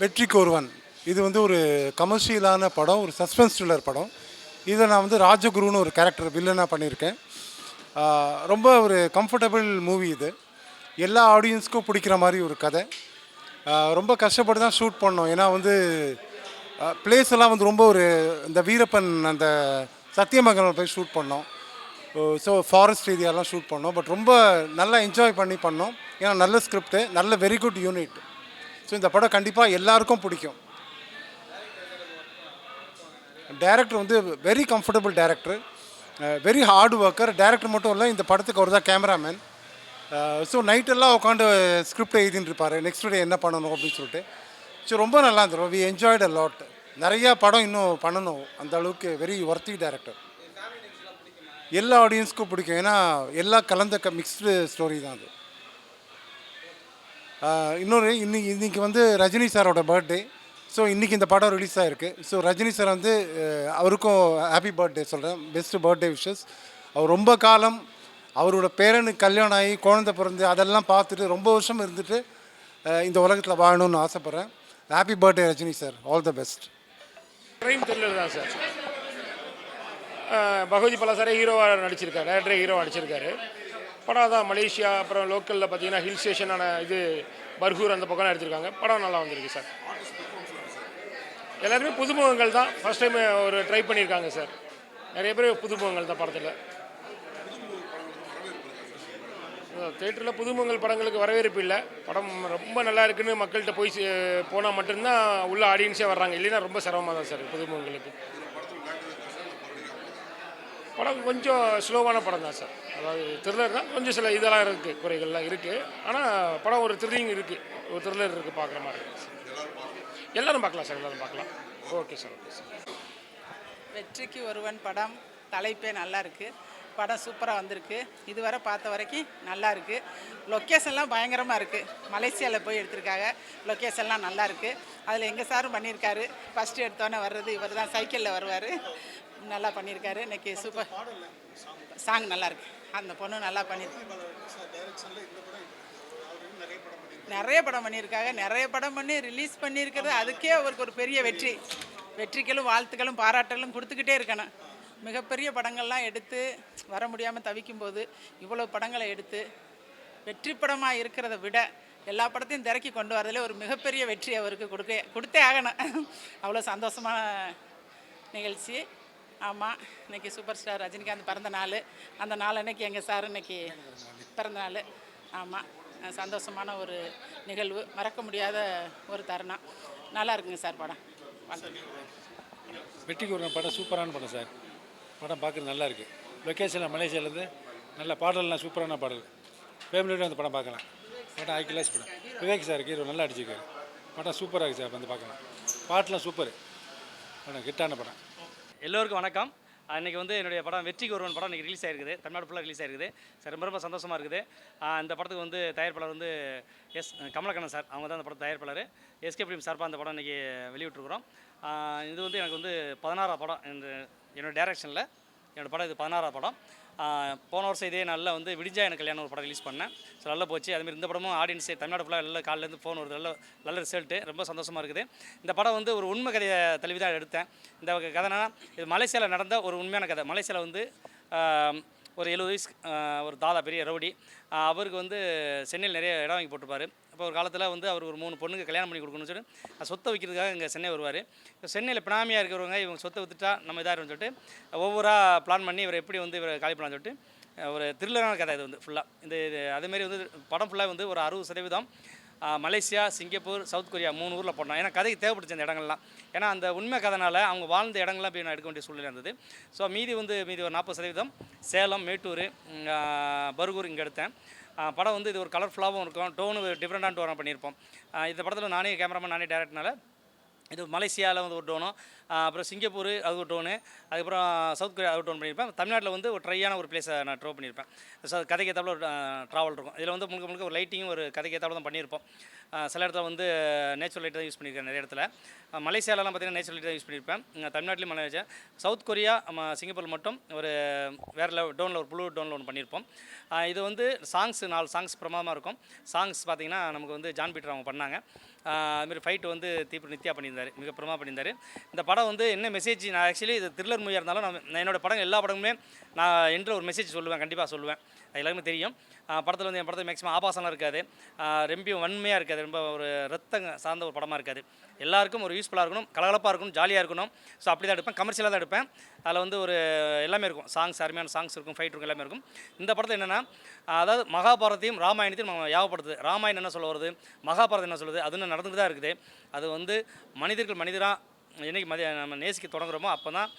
வெற்றிக்கு ஒருவன் இது வந்து ஒரு கமர்ஷியலான படம் ஒரு சஸ்பென்ஸ் த்ரில்லர் படம். இதை நான் வந்து ராஜகுருன்னு ஒரு கேரக்டர் வில்லனாக பண்ணியிருக்கேன். ரொம்ப ஒரு கம்ஃபர்டபுள் மூவி இது. எல்லா ஆடியன்ஸ்க்கும் பிடிக்கிற மாதிரி ஒரு கதை. ரொம்ப கஷ்டப்பட்டு தான் ஷூட் பண்ணோம். ஏன்னா வந்து பிளேஸ் எல்லாம் வந்து ரொம்ப ஒரு இந்த வீரப்பன் அந்த சத்தியமங்கலம் போய் ஷூட் பண்ணோம். ஸோ ஃபாரஸ்ட் ஏரியாலாம் ஷூட் பண்ணோம். பட் ரொம்ப நல்லா என்ஜாய் பண்ணி பண்ணோம். ஏன்னா நல்ல ஸ்கிரிப்டு நல்ல வெரி குட் யூனிட் ஸோ இந்த படம் கண்டிப்பாக எல்லாருக்கும் பிடிக்கும். டேரக்டர் வந்து very comfortable director very hard worker director மட்டும் இல்லை இந்த படத்துக்கு அவர் தான் கேமராமேன் ஸோ நைட்டெல்லாம் உட்காந்து ஸ்கிரிப்ட் எழுதிட்டு இருப்பார். நெக்ஸ்ட் டே என்ன பண்ணணும் அப்படின்னு சொல்லிட்டு. ஸோ ரொம்ப நல்லா இருந்துடும் வி என்ஜாய்ட் அ லாட் நிறையா படம் இன்னும் பண்ணணும். அந்த அளவுக்கு வெரி ஒர்த்தி டேரக்டர் எல்லா ஆடியன்ஸ்க்கும் பிடிக்கும். ஏன்னா எல்லா கலந்த க மிக்ஸ்டு ஸ்டோரி தான் அது. இன்னொரு இன்னைக்கு இன்றைக்கி வந்து ரஜினி சாரோட பர்த்டே ஸோ இன்றைக்கி இந்த படம் ரிலீஸ் ஆகிருக்கு ஸோ ரஜினி சார் வந்து அவருக்கும் ஹாப்பி பர்த்டே சொல்கிறேன் பெஸ்ட்டு பர்த்டே விஷஸ் அவர் ரொம்ப காலம் அவரோட பேரனுக்கு கல்யாணம் ஆகி குழந்தை பிறந்து அதெல்லாம் பார்த்துட்டு ரொம்ப வருஷம் இருந்துட்டு இந்த உலகத்தில் வாழணும்னு ஆசைப்பட்றேன். Happy birthday Rajini sir. All the best train thriller தான் சார் பகவதி பலாசாரே ஹீரோவாக நடிச்சிருக்காரு. டேரக்டரே ஹீரோவாக நடிச்சிருக்காரு. படம் தான் மலேசியா அப்புறம் லோக்கலில் பார்த்தீங்கன்னா ஹில் ஸ்டேஷனான இது பர்கூர் அந்த பக்கம் எடுத்திருக்காங்க. படம் நல்லா வந்திருக்கு சார். எல்லாருமே புதுமுகங்கள் தான். ஃபர்ஸ்ட் டைம் ஒரு ட்ரை பண்ணியிருக்காங்க சார். நிறைய பேர் புதுமுகங்கள் தான் படத்தில். தேட்டரில் புதுமுகங்கள் படங்களுக்கு வரவேற்பு இல்லை. படம் ரொம்ப நல்லா இருக்குன்னு மக்கள்கிட்ட போய் போனால் மட்டும்தான் உள்ள ஆடியன்ஸே வர்றாங்க. இல்லைன்னா ரொம்ப சிரமமாக தான் சார் புதுமுகங்களுக்கு. படம் கொஞ்சம் ஸ்லோவான படம் தான் சார். அதாவது த்ரில்லர் தான். கொஞ்சம் சில இதெல்லாம் இருக்குது குறைகள்லாம் இருக்குது ஆனால் படம் ஒரு த்ரில்லிங் இருக்குது ஒரு த்ரில்லர் இருக்குது பார்க்குற மாதிரி. இருக்கு எல்லாரும் பார்க்கலாம் சார். எல்லாரும் பார்க்கலாம். Okay sir okay sir. வெற்றிக்கு ஒருவன் படம் தலைப்பே நல்லா இருக்குது படம் சூப்பராக வந்திருக்கு. இதுவரை பார்த்த வரைக்கும் நல்லா இருக்குது லொக்கேஷன்லாம் பயங்கரமாக இருக்குது மலேசியாவில் போய் எடுத்திருக்காங்க. லொக்கேஷன்லாம் நல்லா இருக்குது அதில் எங்கள் சாரும் பண்ணியிருக்காரு. ஃபஸ்ட்டு எடுத்தோன்னே வர்றது இவர் தான் சைக்கிளில் வருவார். நல்லா பண்ணியிருக்காரு. இன்னைக்கு சூப்பர் சாங் நல்லா இருக்கு அந்த பொண்ணு நல்லா பண்ணியிருக்கு நிறைய படம் பண்ணியிருக்காங்க. நிறைய படம் பண்ணி ரிலீஸ் பண்ணியிருக்கிறது. அதுக்கே அவருக்கு ஒரு பெரிய வெற்றி. வெற்றிகளும் வாழ்த்துக்களும் பாராட்டலும் கொடுத்துக்கிட்டே இருக்கணும். மிகப்பெரிய படங்கள்லாம் எடுத்து வர முடியாமல் தவிக்கும்போது இவ்வளோ படங்களை எடுத்து வெற்றி படமாக இருக்கிறத விட எல்லா படத்தையும் திறக்கி கொண்டு வரதுல ஒரு மிகப்பெரிய வெற்றி அவருக்கு கொடுக்க கொடுத்தே ஆகணும். அவ்வளோ சந்தோஷமான நிகழ்ச்சி. ஆமாம் இன்றைக்கி சூப்பர் ஸ்டார் ரஜினிகாந்த் பிறந்த நாள். அந்த நாள் அன்னைக்கு எங்கள் சார் இன்னைக்கு பிறந்த நாள். ஆமாம் சந்தோஷமான ஒரு நிகழ்வு. மறக்க முடியாத ஒரு தருணம். நல்லா இருக்குங்க சார் படம். வாழ்த்துக்கள். வெற்றிக்கு ஒரு படம் சூப்பரான படம் சார். படம் பார்க்குறது நல்லா இருக்குது லொக்கேஷனில் மலேசியாவிலேருந்து நல்ல பாடல்லாம் சூப்பரான பாடல். ஃபேமிலியோட அந்த படம் பார்க்கலாம். படம் ஹை கிளாஸ் படம். விவேக் சார் ஹீரோ நல்லா அடிச்சிருக்காரு படம் சூப்பராக இருக்குது சார் வந்து பார்க்கலாம். பாட்டெலாம் சூப்பர். படம் ஹிட்டான படம். எல்லோருக்கும் வணக்கம். அன்றைக்கி வந்து என்னுடைய படம் வெற்றிக்கு ஒருவன் படம் இன்றைக்கி ரிலீஸ் ஆயிருக்குது. தமிழ்நாடு ஃபுல்லாக ரிலீஸ் ஆயிருக்குது. சார் ரொம்ப ரொம்ப சந்தோஷமாக இருக்குது. அந்த படத்துக்கு வந்து தயாரிப்பாளர் வந்து எஸ் கமலக்கண்ணன் சார். அவங்க தான் அந்த படம் தயாரிப்பாளர். எஸ்கே பிலிம் சார்பாக அந்த படம் இன்றைக்கி வெளியிட்ருக்குறோம் இது வந்து எனக்கு வந்து பதினாறாம் படம். இந்த என்னோட டேரக்ஷனில் என்னோடய படம் இது பதினாறாம் படம். போன வருஷம் இதே நாளில் வந்து விடிஞ்சா எனக்கு கல்யாணம் ஒரு படம் ரிலீஸ் பண்ணேன். ஸோ நல்லா போச்சு. அதுமாதிரி இந்த படமும் ஆடியன்ஸே தமிழ்நாடு ஃபுல்லாக நல்ல காலிலேருந்து ஃபோன் வருது. நல்ல நல்ல ரிசல்ட்டு ரொம்ப சந்தோஷமாக இருக்குது. இந்த படம் வந்து ஒரு உண்மை கதையை தழுவி தான் எடுத்தேன். இந்த கதைனா இது மலேசியாவில் நடந்த ஒரு உண்மையான கதை. மலேசியாவில் வந்து ஒரு எழுபது வயசு ஒரு தாதா பெரிய ரவுடி. அவருக்கு வந்து சென்னையில் நிறைய இடம் வாங்கி போட்டிருப்பாரு. இப்போ ஒரு காலத்தில் வந்து அவர் ஒரு மூணு பொண்ணுக்கு கல்யாணம் பண்ணி கொடுக்கணும்னு சொல்லிட்டு அது சொத்தை விற்கிறதுக்காக இங்கே சென்னை வருவார். சென்னையில் பினாமியாக இருக்கிறவங்க இவங்க சொத்தை வித்துட்டா நம்ம இதாக சொல்லிட்டு ஒவ்வொரு பிளான் பண்ணி இவர் எப்படி வந்து இவரை காலி பண்ணலாம்னு சொல்லிட்டு ஒரு த்ரில்லரான கதை இது வந்து ஃபுல்லாக இந்த இது அதேமாரி வந்து படம் ஃபுல்லாக வந்து ஒரு அறுபது சதவீதம் மலேசியா சிங்கப்பூர் சவுத் கொரியா மூணு ஊரில் போடணும் ஏன்னா கதைக்கு தேவைப்படுச்சு அந்த இடங்கள்லாம். ஏன்னா அந்த உண்மை கதைனால அவங்க வாழ்ந்த இடங்கள்லாம் போய் நான் எடுக்க வேண்டிய சூழ்நிலை இருந்தது. ஸோ மீதி வந்து மீதி ஒரு நாற்பது சதவீதம் சேலம் மேட்டூர் பருகூர் இங்கே எடுத்தேன். படம் வந்து இது ஒரு கலர்ஃபுல்லாகவும் இருக்கும். டோனு டிஃப்ரெண்டான டோனாக பண்ணியிருப்போம். இந்த படத்தில் நானே கேமராமேன் நானே டேரக்டர்னால இது மலேசியாவில் வந்து ஒரு டோனும் அப்புறம் சிங்கப்பூர் அது ஒரு டோனு அதுக்கப்புறம் சவுத் கொரியா அது டோன் பண்ணியிருப்பேன். தமிழ்நாட்டில் வந்து ஒரு ட்ரையான ஒரு பிளேஸை நான் ட்ரோ பண்ணியிருப்பேன். ஸோ கதைக்கு ஏற்றாப்புல ஒரு ட்ராவல் இருக்கும். இதில் வந்து முழுக்க முழுக்க ஒரு லைட்டிங்கும் ஒரு கதைக்கு ஏற்றாப்புல தான் பண்ணியிருப்போம். சில இடத்துல வந்து நேச்சுரல் லைட் தான் யூஸ் பண்ணியிருக்கேன் நிறைய இடத்துல. அஹ் மலேசியாலலாம் பார்த்தீங்கன்னா நேச்சுரல் லைட் தான் யூஸ் பண்ணியிருப்பேன். தமிழ்நாட்டிலையும் மலேசியா. சவுத் கொரியா நம்ம சிங்கப்பூர் மட்டும் ஒரு வேறு லெவல் டோனில் ஒரு ப்ளூ டோனில் ஒன்று பண்ணியிருப்போம். இது வந்து சாங்ஸ் நாலு சாங்ஸ் பிரமாதமாக இருக்கும். சாங்ஸ் பார்த்தீங்கன்னா நமக்கு வந்து ஜான் பீட்டர் அவங்க பண்ணாங்க. அதுமாரி ஃபைட் வந்து தீப்பு நித்யா பண்ணியிருந்தாரு. மிக பிரமாக பண்ணியிருந்தாரு. இந்த படம் படம் வந்து என்ன மெசேஜ் நான் ஆக்சுவலி இது த்ரில்லர் மூவியாக இருந்தாலும் நான் என்னோடய என்னோட படம் எல்லா படமுமே நான் என்ற ஒரு மெசேஜ் சொல்லுவேன் கண்டிப்பாக சொல்லுவேன். அது எல்லாருமே தெரியும். படத்தில் வந்து என் படத்தில் மேக்ஸிமம் ஆபாசம்லாம் இருக்காது. ரொம்பியும் வன்மையாக இருக்காது. ரொம்ப ஒரு ரத்தங்க சார்ந்த ஒரு படமாக இருக்காது. எல்லாருக்கும் ஒரு யூஸ்ஃபுல்லாக இருக்கணும் கலகலப்பாக இருக்கணும் ஜாலியாக இருக்கணும். ஸோ அப்படி தான் எடுப்பேன் கமர்ஷியலாக தான் எடுப்பேன். அதில் வந்து ஒரு எல்லாமே இருக்கும். சாங்ஸ் அருமையான சாங்ஸ் இருக்கும் ஃபைட் இருக்கும் எல்லாமே இருக்கும். இந்த படத்தில் என்னென்னா அதாவது மகாபாரத்தையும் ராமாயணத்தையும் நம்ம யாவப்படுத்துது ராமாயணம் என்ன சொல்ல வருது? மகாபாரதம் என்ன சொல்லுது? அது நடந்துட்டு தான் இருக்குது. அது வந்து மனிதர்கள் மனிதராக என்னைக்கு மதிய நம்ம நேசிக்க தொடங்குறோமோ அப்போ தான்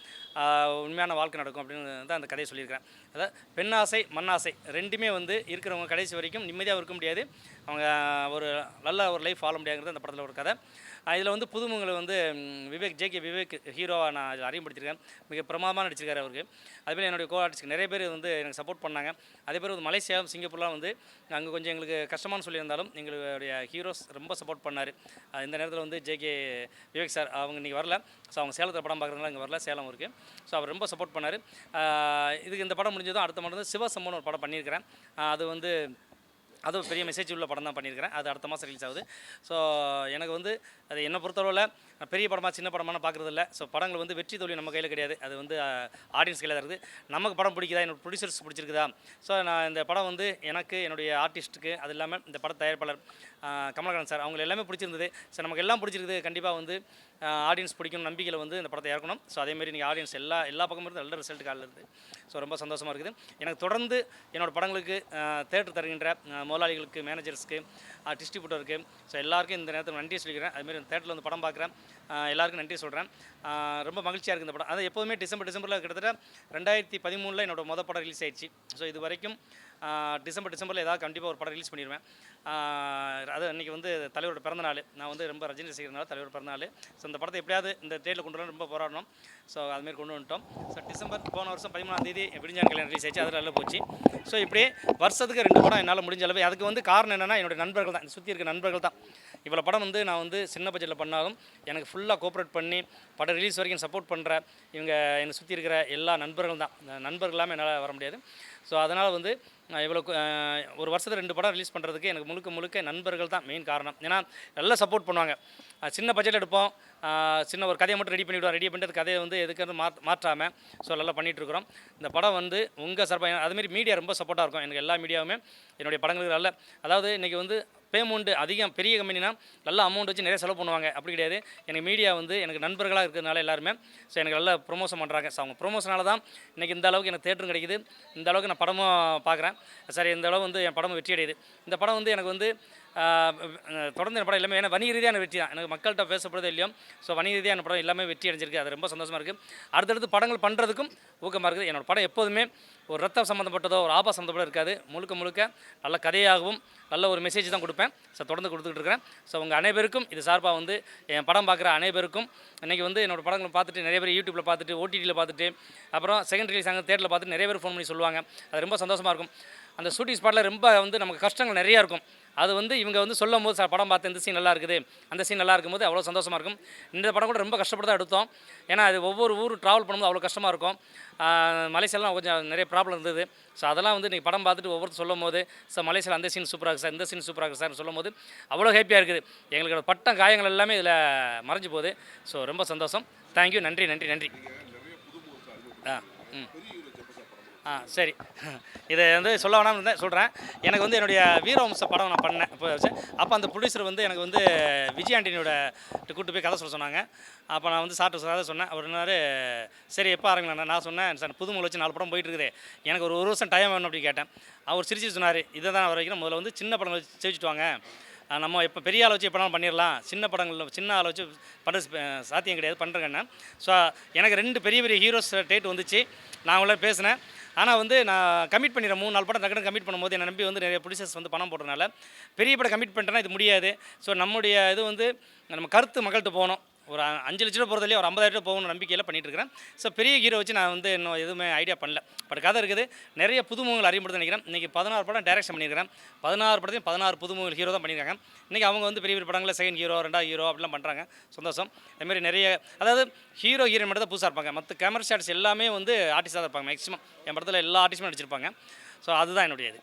உண்மையான வாழ்க்கை நடக்கும் அப்படின்னு தான் அந்த கதையை சொல்லியிருக்கிறேன். அதாவது பெண்ணாசை மண்ணாசை ரெண்டுமே வந்து இருக்கிறவங்க கடைசி வரைக்கும் நிம்மதியாக இருக்க முடியாது. அவங்க ஒரு நல்ல ஒரு லைஃப் வாழ முடியாதுங்கிறது அந்த படத்தில் ஒரு கதை. இதில் வந்து புதுமுகங்களை வந்து விவேக் ஜே கே விவேக் ஹீரோவாக நான் இதில் அறிமுகப்படுத்திருக்கேன். மிக பிரமாதமாக நடிச்சிருக்காரு அவருக்கு. அதுமாதிரி என்னுடைய கோ ஆர்டிஸ்ட் நிறைய பேர் வந்து எனக்கு சப்போர்ட் பண்ணாங்க. அதே பேர் வந்து மலேசியாவும் சிங்கப்பூர்லாம் வந்து அங்கே கொஞ்சம் எங்களுக்கு கஷ்டமானு சொல்லியிருந்தாலும் எங்களுடைய ஹீரோஸ் ரொம்ப சப்போர்ட் பண்ணார். இந்த நேரத்தில் வந்து ஜே கே விவேக் சார் அவங்க இன்றைக்கி வரல. ஸோ அவங்க சேலத்தில் படம் பார்க்குறதுனால இங்கே வரல சேலம் இருக்குது ஸோ அவர் ரொம்ப சப்போர்ட் பண்ணார். இதுக்கு இந்த படம் முடிஞ்சதும் அடுத்த மாதம் சிவசம்மன் ஒரு படம் பண்ணியிருக்கிறேன். அது வந்து அதுவும் பெரிய மெசேஜ் உள்ள படம் தான் பண்ணியிருக்கிறேன். அது அடுத்த மாதம் ரிலீஸ் ஆகுது. ஸோ எனக்கு வந்து அது என்னை பொறுத்தளவில் நான் பெரிய படமாக சின்ன படமான பார்க்குறது இல்லை. ஸோ படங்கள் வந்து வெற்றி தோல்வி நம்ம கையில் கிடையாது. அது வந்து ஆடியன்ஸ் கையில் தான் இருக்குது. நமக்கு படம் பிடிக்குதா? என்னோட ப்ரொடியூசர்ஸ் பிடிச்சிருக்குதா? ஸோ நான் இந்த படம் வந்து எனக்கு என்னுடைய ஆர்டிஸ்ட்டுக்கு அது இல்லாமல் இந்த பட தயாரிப்பாளர் கமலகரன் சார் அவங்க எல்லாமே பிடிச்சிருந்தது. ஸோ நமக்கு எல்லாம் பிடிச்சிருக்குது. கண்டிப்பாக வந்து ஆடியன்ஸ் பிடிக்கும் நம்பிக்கையில் வந்து இந்த படத்தை இறக்கணும். ஸோ அதேமாரி நீங்கள் ஆடியன்ஸ் எல்லா எல்லா பக்கமும் இருந்து நல்ல ரிசல்ட் காலில் இருக்குது ஸோ ரொம்ப சந்தோஷமாக இருக்குது. எனக்கு தொடர்ந்து என்னோடய படங்களுக்கு தேட்டர் தருகின்ற முதலாளிகளுக்கு மேனேஜர்ஸ்க்கு டிஸ்ட்ரிபியூட்டருக்கு ஸோ எல்லாருக்கும் இந்த நேரத்தில் நன்றி சொல்லிக்கிறேன். அதுமாரி தேட்டரில் வந்து படம் பார்க்குறேன் எல்லாருக்கும் நன்றி சொல்கிறேன் ரொம்ப மகிழ்ச்சியாக இருக்குது இந்த படம். அது எப்போதுமே டிசம்பர் டிசம்பரில் கிட்டத்தட்ட ரெண்டாயிரத்தி பதிமூணில் என்னோடய மொதல் படம் ரிலீஸ் ஆயிடுச்சு. ஸோ இது வரைக்கும் டிசம்பர் டிசம்பரில் ஏதாவது கண்டிப்பாக ஒரு படம் ரிலீஸ் பண்ணிடுவேன் அது அன்றைக்கி வந்து தலைவரோட பிறந்தநாள் நான் வந்து ரொம்ப ரஜினி ரசிகர்னால தலைவர் பிறந்தநாள் ஸோ இந்த படத்தை எப்படியாவது இந்த டேட்டில் கொண்டு வரணும் ரொம்ப போராடணும். ஸோ அதுமாரி கொண்டு வந்துட்டோம். ஸோ டிசம்பர் போன வருஷம் பதிமூணாம் தேதி விடிஞ்சான் கல்யாணம் ரிலீஸ் ஆச்சு அது நல்லா போச்சு. ஸோ இப்படி வருஷத்துக்கு ரெண்டு படம் என்னால் முடிஞ்ச அளவு. அதுக்கு வந்து காரணம் என்னென்னா என்னுடைய நண்பர்கள் தான். சுற்றி இருக்க நண்பர்கள் தான். இவ்வளோ படம் வந்து நான் வந்து சின்ன பட்ஜெட்டில் பண்ணாலும் எனக்கு ஃபுல்லாக கோஆப்ரேட் பண்ணி படம் ரிலீஸ் வரைக்கும் சப்போர்ட் பண்ணுற இவங்க என்னை சுற்றி இருக்கிற எல்லா நண்பர்கள் தான். இந்த நண்பர்கள் எல்லாமே என்னால் வர முடியாது. ஸோ அதனால் வந்து இவ்வளோ ஒரு வருஷத்தில் ரெண்டு படம் ரிலீஸ் பண்ணுறதுக்கு எனக்கு முழுக்க முழுக்க நண்பர்கள் தான் மெயின் காரணம். ஏன்னா நல்லா சப்போர்ட் பண்ணுவாங்க. சின்ன பட்ஜெட் எடுப்போம். சின்ன ஒரு கதையை மட்டும் ரெடி பண்ணிவிடுவோம். ரெடி பண்ணிட்டு அந்த கதையை வந்து எதுக்கு மாத் மாற்றாமல் ஸோ நல்லா பண்ணிகிட்ருக்குறோம் இருக்கிறோம். இந்த படம் வந்து உங்கள் சார்பாக அதுமாரி மீடியா ரொம்ப சப்போர்ட்டாக இருக்கும். எனக்கு எல்லா மீடியாவுமே என்னுடைய படங்களுக்கு நல்ல அதாவது இன்றைக்கி வந்து பேமெண்ட் அதிகம் பெரிய கம்பெனினா நல்ல அமௌண்ட் வச்சு நிறைய செலவு பண்ணுவாங்க. அப்படி கிடையாது. எனக்கு மீடியா வந்து எனக்கு நண்பர்களாக இருக்கிறதுனால எல்லாருமே ஸோ எனக்கு நல்லா ப்ரொமோஷன் பண்ணுறாங்க ஸோ அவங்க ப்ரொமோஷனால தான் இன்றைக்கி இந்த அளவுக்கு எனக்கு தேட்டரும் கிடைக்குது. இந்த அளவுக்கு நான் படமும் பார்க்குறேன். சரி இந்த அளவு வந்து என் படமும் வெற்றி அடையுது. இந்த படம் வந்து எனக்கு வந்து தொடர்ந்து படம் எல்லாமே ஏன்னா வணிக ரீதியான வெற்றி தான். எனக்கு மக்கள்கிட்ட பேசப்படுறது இல்லையோ. ஸோ வணிக ரீதியான படம் எல்லாமே வெற்றி அடைஞ்சிருக்கு. அது ரொம்ப சந்தோஷமாக இருக்குது அடுத்தடுத்து படங்கள் பண்ணுறதுக்கும் ஊக்கமாக இருக்குது. என்னோட படம் எப்போதுமே ஒரு ரத்தம் சம்மந்தப்பட்டதோ ஒரு ஆபா சம்மந்தப்பட இருக்காது. முழுக்க முழுக்க நல்ல கதையாகவும் நல்ல ஒரு மெசேஜ் தான் கொடுப்பேன். ஸோ தொடர்ந்து கொடுத்துக்கிட்டு இருக்கிறேன். ஸோ உங்கள் அனைவருக்கும் இது சார்பாக வந்து என் படம் பார்க்குற அனைவருக்கும் இன்றைக்கி வந்து என்னோடய படங்களை பார்த்துட்டு நிறைய பேர் யூடியூப்பில் பார்த்துட்டு ஓடிடியில் பார்த்துட்டு அப்புறம் செகண்ட் ரிலீஸ் தேட்டரில் பார்த்துட்டு நிறைய பேர் ஃபோன் பண்ணி சொல்லுவாங்க. அது ரொம்ப சந்தோஷமாக இருக்கும். அந்த ஷூட்டிங் ஸ்பாட்டில் ரொம்ப வந்து நமக்கு கஷ்டங்கள் நிறையா இருக்கும். அது வந்து இவங்க வந்து சொல்லும் போது படம் பார்த்து இந்த சீன் நல்லா இருக்குது அந்த சீன் நல்லா இருக்கும்போது அவ்வளோ சந்தோஷமாக இருக்கும். இந்த படம் கூட ரொம்ப கஷ்டப்பட்டு தான் எடுத்தோம். ஏன்னா அது ஒவ்வொரு ஊர் ட்ராவல் பண்ணும்போது அவ்வளோ கஷ்டமாக இருக்கும். மலேசியாலாம் கொஞ்சம் நிறைய ப்ராப்ளம் இருந்தது. ஸோ அதெல்லாம் வந்து நீங்கள் படம் பார்த்துட்டு ஒவ்வொருத்தர் சொல்லும் போது சார் மலேசியாவில் அந்த சீன் சூப்பராக இருக்குது சார் இந்த சீன் சூப்பராக இருக்குது சார் சொல்லும் போது அவ்வளோ ஹாப்பியாக இருக்குது. எங்களுக்கு பட்ட காயங்கள் எல்லாமே இதில் மறைஞ்சு போகுது. ஸோ ரொம்ப சந்தோஷம். தேங்க்யூ நன்றி நன்றி நன்றி. ஆ ம். ஆ சரி. இதை வந்து சொல்ல வேணாம்னு இருந்தேன் சொல்கிறேன் எனக்கு வந்து என்னுடைய வீரவம்ச படம் நான் பண்ணேன் இப்போ அப்போ அந்த ப்ரொடியூசர் வந்து எனக்கு வந்து விஜய் ஆண்டனியோட கூட்டு போய் கதை சொல்ல சொன்னாங்க. அப்போ நான் வந்து சாப்பிட்டு கதை சொன்னேன். அவர் என்னாரு சரி எப்போ ஆரம்பிக்கலாம்? நான் சொன்னேன் சார் புதுமுக வச்சு நாலு படம் போயிட்டு இருக்குது. எனக்கு ஒரு ஒரு வருஷம் டைம் வேணும் அப்படின்னு கேட்டேன். அவர் சிரிச்சு சொன்னார் இதை தான் அவர் வைக்கிறேன் முதல்ல வந்து சின்ன படம் வச்சு செஞ்சுட்டு வாங்க. நம்ம இப்போ பெரிய ஆளை வச்சு எப்போனாலும் பண்ணிடலாம். சின்ன படங்கள் சின்ன ஆளை வச்சு படம் சாத்தியம் கிடையாது பண்ணுறேங்கண்ணா ஸோ எனக்கு ரெண்டு பெரிய பெரிய ஹீரோஸ் டேட் வந்துச்சு. நான் அவங்கள பேசினேன். ஆனால் வந்து நான் கமிட் பண்ணிடுறேன். மூணு நாள் படம் டக்குனு கமிட் பண்ணும்போது என்னை நம்பி வந்து நிறைய ப்ரொடியூசர்ஸ் வந்து பணம் போடுறதுனால பெரிய படம் கமிட் பண்ணிட்டேன்னா இது முடியாது. ஸோ நம்முடைய இது வந்து நம்ம கருத்து மக்கள்கிட்ட போகணும். ஒரு அஞ்சு லட்ச ரூபா போகிறதுலேயே ஒரு ஐம்பதாயிரம் ரூபா போகணும் நம்பிக்கையில் பண்ணிட்டு இருக்கிறேன் ஸோ பெரிய ஹீரோ வச்சு நான் வந்து இன்னும் எதுவுமே ஐடியா பண்ணல. பட் கதை இருக்குது. நிறைய புதுமுகங்கள் அறிமுகப்படுத்த நினைக்கிறேன். இன்றைக்கி பதினாறு படம் டைரக்ஷன் பண்ணியிருக்கிறேன். பதினாறு படத்தையும் பதினாறு புதுமுகங்கள் ஹீரோ தான் பண்ணியிருக்காங்க. இன்றைக்கி அவங்க வந்து பெரிய பெரிய படங்களில் செகண்ட் ஹீரோ ரெண்டாவது ஹீரோ அப்படிலாம் பண்ணுறாங்க சந்தோஷம். அதுமாரி நிறைய அதாவது ஹீரோ ஹீரோயின் மட்டும் தான் புதுசாக இருப்பாங்க. மற்ற கேமரா ஷாட்ஸ் எல்லாமே வந்து ஆர்டிஸ்டாக தான் இருப்பாங்க மேக்ஸிமம் என் படத்தில் எல்லா ஆர்டிஸ்டுமே நடிச்சிருப்பாங்க. ஸோ அதுதான் என்னுடைய இது